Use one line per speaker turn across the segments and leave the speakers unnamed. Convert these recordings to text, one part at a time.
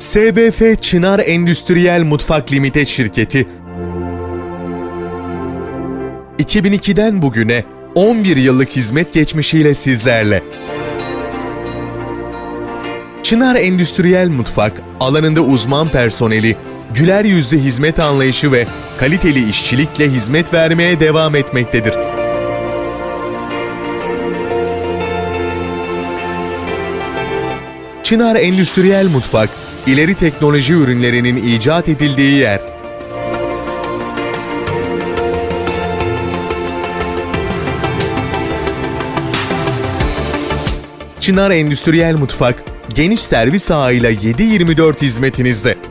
SBF Çınar Endüstriyel Mutfak Limited şirketi 2002'den bugüne 11 yıllık hizmet geçmişiyle sizlerle. Çınar Endüstriyel Mutfak, alanında uzman personeli, güler yüzlü hizmet anlayışı ve kaliteli işçilikle hizmet vermeye devam etmektedir. Çınar Endüstriyel Mutfak, ileri teknoloji ürünlerinin icat edildiği yer. Çınar Endüstriyel Mutfak, geniş servis ağıyla 7-24 hizmetinizde.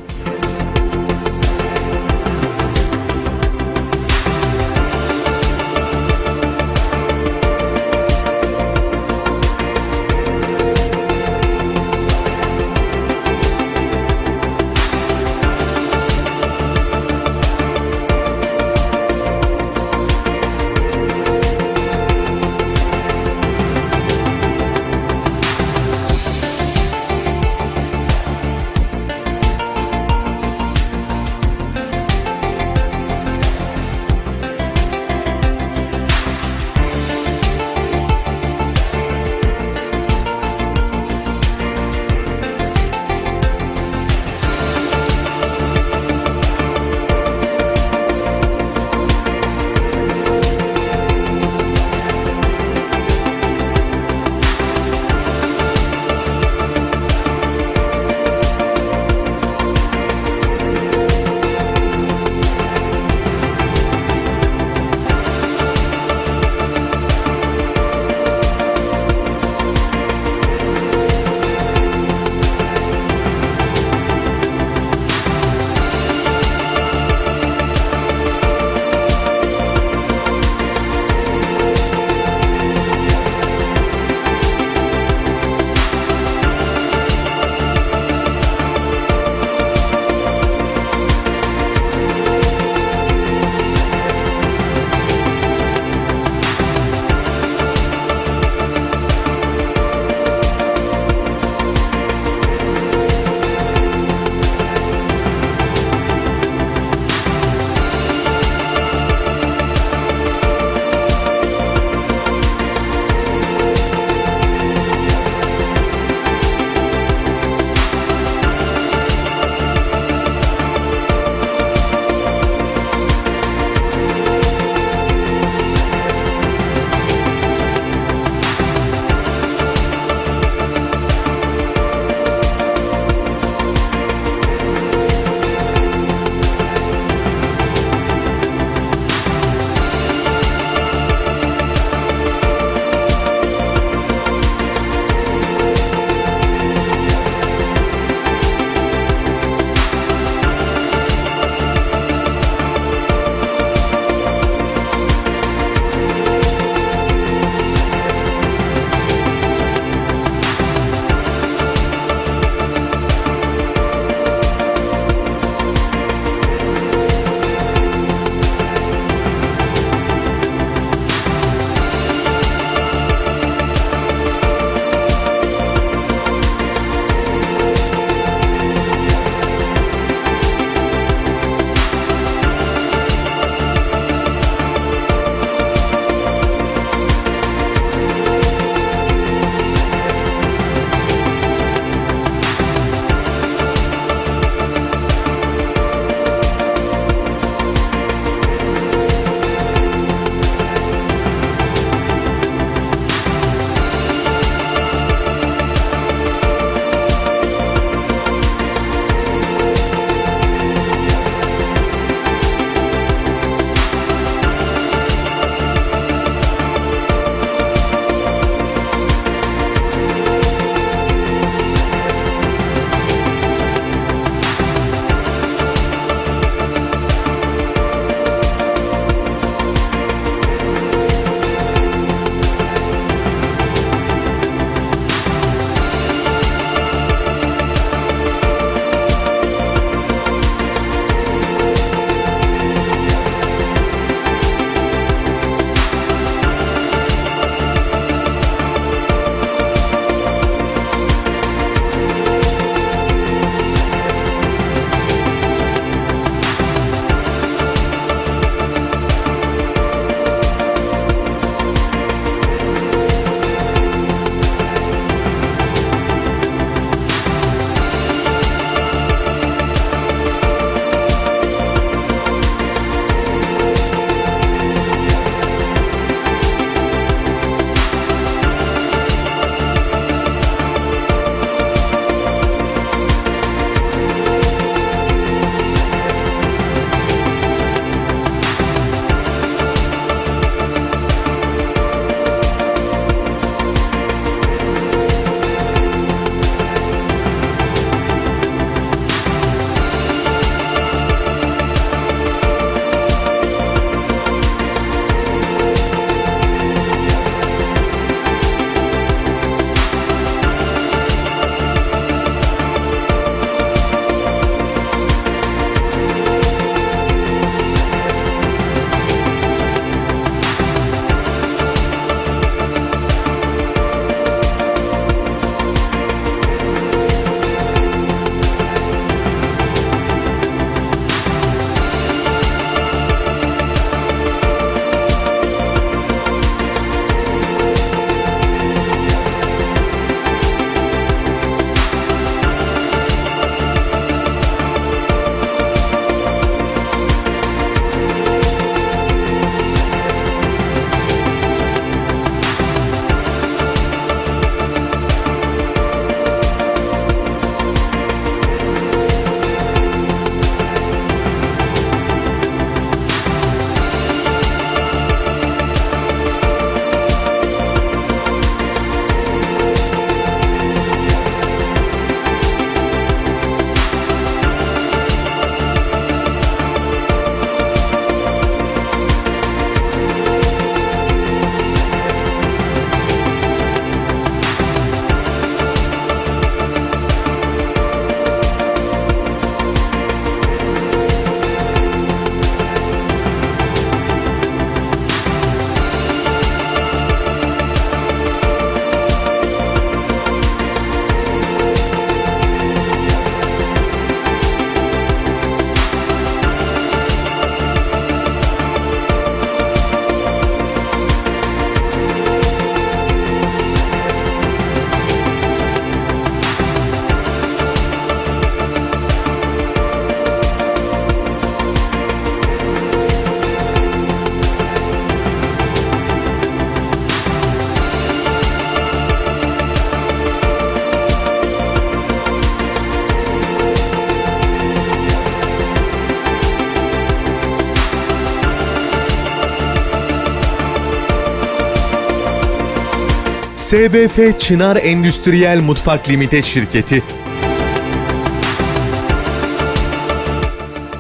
SBF Çınar Endüstriyel Mutfak Limited Şirketi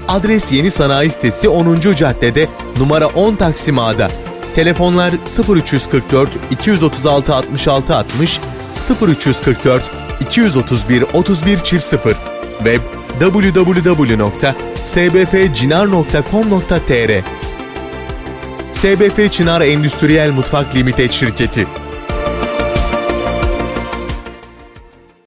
Adres Yeni Sanayi Sitesi 10. Caddede numara 10 Taksim A'da. Telefonlar 0344 236 66 60 0344 231 31 çift 0 Web www.sbfcinar.com.tr SBF Çınar Endüstriyel Mutfak Limited Şirketi